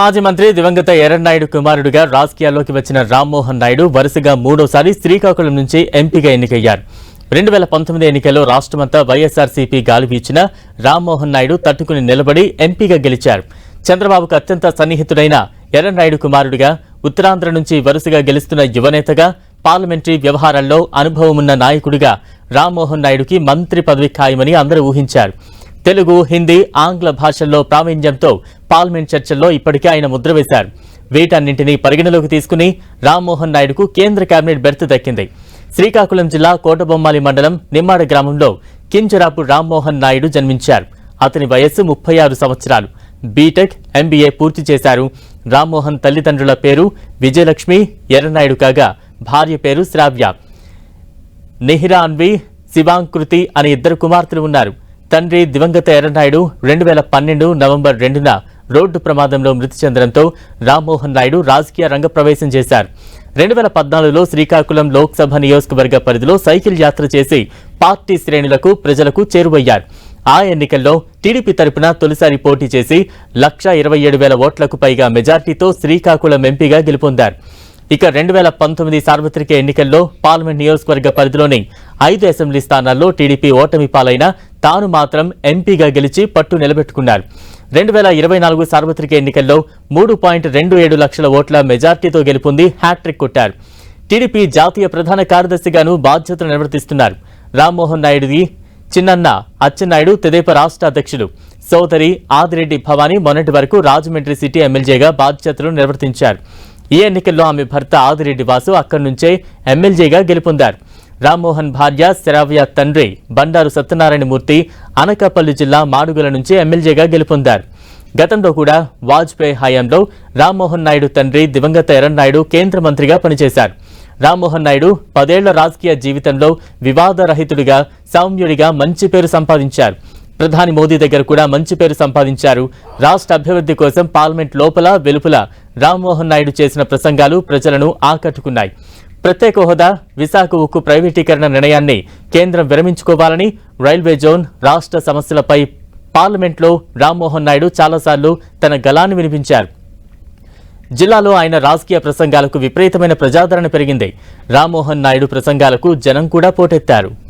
మాజీ మంత్రి దివంగత ఎర్రన్నాయుడు కుమారుడిగా రాజకీయాల్లోకి వచ్చిన రామ్మోహన్ నాయుడు వరుసగా మూడోసారి శ్రీకాకుళం నుంచి ఎంపీగా ఎన్నికయ్యారు. రెండు వేల పంతొమ్మిది ఎన్నికల్లో రాష్ట్రమంతా వైఎస్ఆర్సీపీ గాలి వీచిన రామ్మోహన్ నాయుడు తట్టుకుని నిలబడి ఎంపీగా గెలిచారు. చంద్రబాబుకు అత్యంత సన్నిహితుడైన ఎర్రన్నాయుడు కుమారుడిగా ఉత్తరాంధ్ర నుంచి వరుసగా గెలుస్తున్న యువనేతగా పార్లమెంటరీ వ్యవహారాల్లో అనుభవమున్న నాయకుడిగా రామ్మోహన్ నాయుడుకి మంత్రి పదవి ఖాయమని అందరూ ఊహించారు. తెలుగు హిందీ ఆంగ్ల భాషల్లో ప్రావీణ్యంతో పార్లమెంట్ చర్చల్లో ఇప్పటికే ఆయన ముద్ర వేశారు. వీటన్నింటినీ పరిగణలోకి తీసుకుని రామ్మోహన్ నాయుడుకు కేంద్ర కేబినెట్ బెర్త్ దక్కింది. శ్రీకాకుళం జిల్లా కోటబొమ్మాలి మండలం నిమ్మాడ గ్రామంలో కింజరాపు రామ్మోహన్ నాయుడు జన్మించారు. అతని వయస్సు ముప్పై ఆరు సంవత్సరాలు. బీటెక్ ఎంబీఏ పూర్తి చేశారు. రామ్మోహన్ తల్లిదండ్రుల పేరు విజయలక్ష్మి ఎర్రనాయుడు కాగా భార్య పేరు శ్రావ్య. నిహిరాన్వి శివాంకృతి అనే ఇద్దరు కుమార్తెలు ఉన్నారు. తండ్రి దివంగత ఎర్రనాయుడు రెండు వేల పన్నెండు నవంబర్ రెండున రోడ్డు ప్రమాదంలో మృతి చెందడంతో రామ్మోహన్ నాయుడు రాజకీయ రంగ ప్రవేశం చేశారు. రెండు వేల పద్నాలుగులో శ్రీకాకుళం లోక్సభ నియోజకవర్గ పరిధిలో సైకిల్ యాత్ర చేసి పార్టీ శ్రేణులకు ప్రజలకు చేరువయ్యారు. ఆ ఎన్నికల్లో టీడీపీ తరపున తొలిసారి పోటీ చేసి లక్ష ఇరవై ఏడు వేల ఓట్లకు పైగా మెజార్టీతో శ్రీకాకుళం ఎంపీగా గెలుపొందారు. ఇక రెండు వేల పంతొమ్మిది సార్వత్రిక ఎన్నికల్లో పార్లమెంట్ నియోజకవర్గ పరిధిలోని ఐదు అసెంబ్లీ స్థానాల్లో టీడీపీ ఓటమి పాలైన తాను మాత్రం ఎంపీగా గెలిచి పట్టు నిలబెట్టుకున్నారు. రెండు వేల ఇరవై నాలుగు సార్వత్రిక ఎన్నికల్లో మూడు పాయింట్ రెండు ఏడు లక్షల ఓట్ల మెజార్టీతో గెలుపొంది హ్యాట్రిక్ కొట్టారు. టీడీపీ జాతీయ ప్రధాన కార్యదర్శిగాను బాధ్యతలు నిర్వర్తిస్తున్నారు. రామ్మోహన్ నాయుడుది చిన్నన్న అచ్చెన్నాయుడు తెదేప రాష్ట్ర అధ్యక్షుడు సోదరి ఆదిరెడ్డి భవానీ మొన్నటి వరకు రాజమండ్రి సిటీ ఎమ్మెల్యేగా బాధ్యతలు నిర్వర్తించారు. ఈ ఎన్నికల్లో ఆమె భర్త ఆదిరెడ్డి వాసు అక్కడి నుంచే ఎమ్మెల్యేగా గెలుపొందారు. రామ్మోహన్ భార్య శరావ్య తండ్రి బండారు సత్యనారాయణమూర్తి అనకాపల్లి జిల్లా మాడుగుల నుంచి ఎమ్మెల్యేగా గెలుపొందారు. గతంలో కూడా వాజ్పేయి హయాంలో రామ్మోహన్ నాయుడు తండ్రి దివంగత ఎరన్నాయుడు కేంద్ర మంత్రిగా పనిచేశారు. రామ్మోహన్ నాయుడు పదేళ్ళ రాజకీయ జీవితంలో వివాదరహితుడిగా సౌమ్యుడిగా మంచి పేరు సంపాదించారు. ప్రధాని మోదీ దగ్గర కూడా మంచి పేరు సంపాదించారు. రాష్ట్ర అభివృద్ధి కోసం పార్లమెంట్ లోపల వెలుపల రామ్మోహన్ నాయుడు చేసిన ప్రసంగాలు ప్రజలను ఆకట్టుకున్నాయి. ప్రత్యేక హోదా విశాఖ ఉక్కు ప్రైవేటీకరణ నిర్ణయాన్ని కేంద్రం విరమించుకోవాలని రైల్వే జోన్ రాష్ట్ర సమస్యలపై పార్లమెంట్లో రామ్మోహన్ నాయుడు చాలాసార్లు తన గలాన్ని వినిపించారు. జిల్లాలో ఆయన రాజకీయ ప్రసంగాలకు విపరీతమైన ప్రజాదరణ పెరిగింది. రామ్మోహన్ నాయుడు ప్రసంగాలకు జనం కూడా పోటెత్తారు.